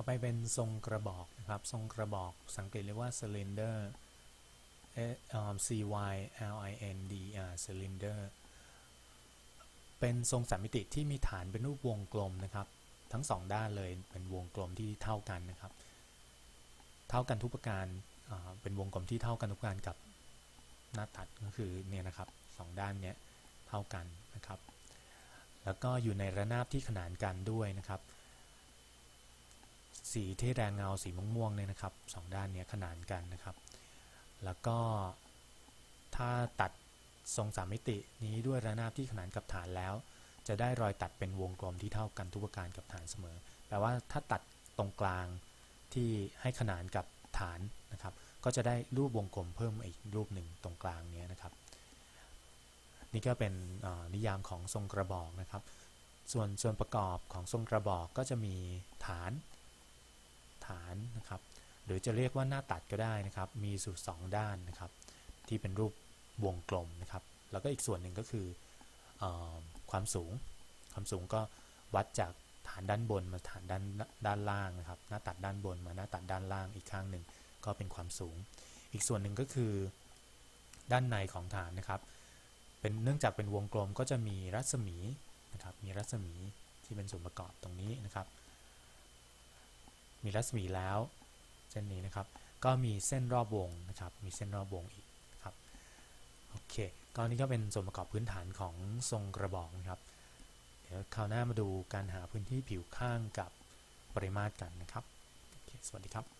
อไปเป็นทรงกระบอกนะครับ ทรงกระบอกสังเกตเรียกว่า cylinder เอ่อเอ่อ C Y L I N D R cylinder เป็นทรงสามมิติที่มีฐานเป็นรูปวงกลมนะครับ ทั้งสองด้านเลยเป็นวงกลมที่เท่ากันนะครับ เท่ากันทุกประการเป็นวงกลมที่เท่ากันทุกประการกับหน้าตัดก็คือเนี่ยนะครับสองด้านเนี้ยเท่ากันนะครับ แล้วก็อยู่ในระนาบที่ขนานกันด้วยนะครับ สีที่แรงเงาสีม่วงๆเนี่ยนะครับสองด้านเนี้ยขนานกันนะครับ แล้วก็ถ้าตัดทรงสามมิตินี้ด้วยระนาบที่ขนานกับฐานแล้ว จะได้รอยตัดเป็นวงกลมที่เท่ากันทุกประการกับฐานเสมอ แปลว่าถ้าตัดตรงกลางที่ให้ขนานกับฐานนะครับ ก็จะได้รูปวงกลมเพิ่มอีกรูปหนึ่งตรงกลางเนี้ยนะครับ นี่ก็เป็นนิยามของทรงกระบอกนะครับ ส่วนส่วนประกอบของทรงกระบอกก็จะมีฐาน หรือจะเรียกว่าหน้าตัดก็ได้นะครับ มีสู่สองด้านนะครับ ที่เป็นรูปวงกลมนะครับ แล้วก็อีกส่วนหนึ่งก็คืออความสูง ความสูงก็วัดจากฐานด้านบนมาฐานด้านด้านล่างนะครับ หน้าตัดด้านบนมาหน้าตัดด้านล่างอีกข้างหนึ่งก็เป็นความสูง อีกส่วนหนึ่งก็คือ ด้านในของฐานนะครับ เป็นเนื่องจากเป็นวงกลมก็จะมีรัศมีนะครับ มีรัศมีที่เป็นส่วนประกอบตรงนี้นะครับ มีรัศมีแล้ว เส้นนี้นะครับ ก็มีเส้นรอบวงนะครับ มีเส้นรอบวงอีกนะครับ โอเคก็นี้ก็เป็นส่วนประกอบพื้นฐานของทรงกระบอกนะครับ เดี๋ยวคราวหน้ามาดูการหาพื้นที่ผิวข้างกับปริมาตรกันนะครับโอเคสวัสดีครับ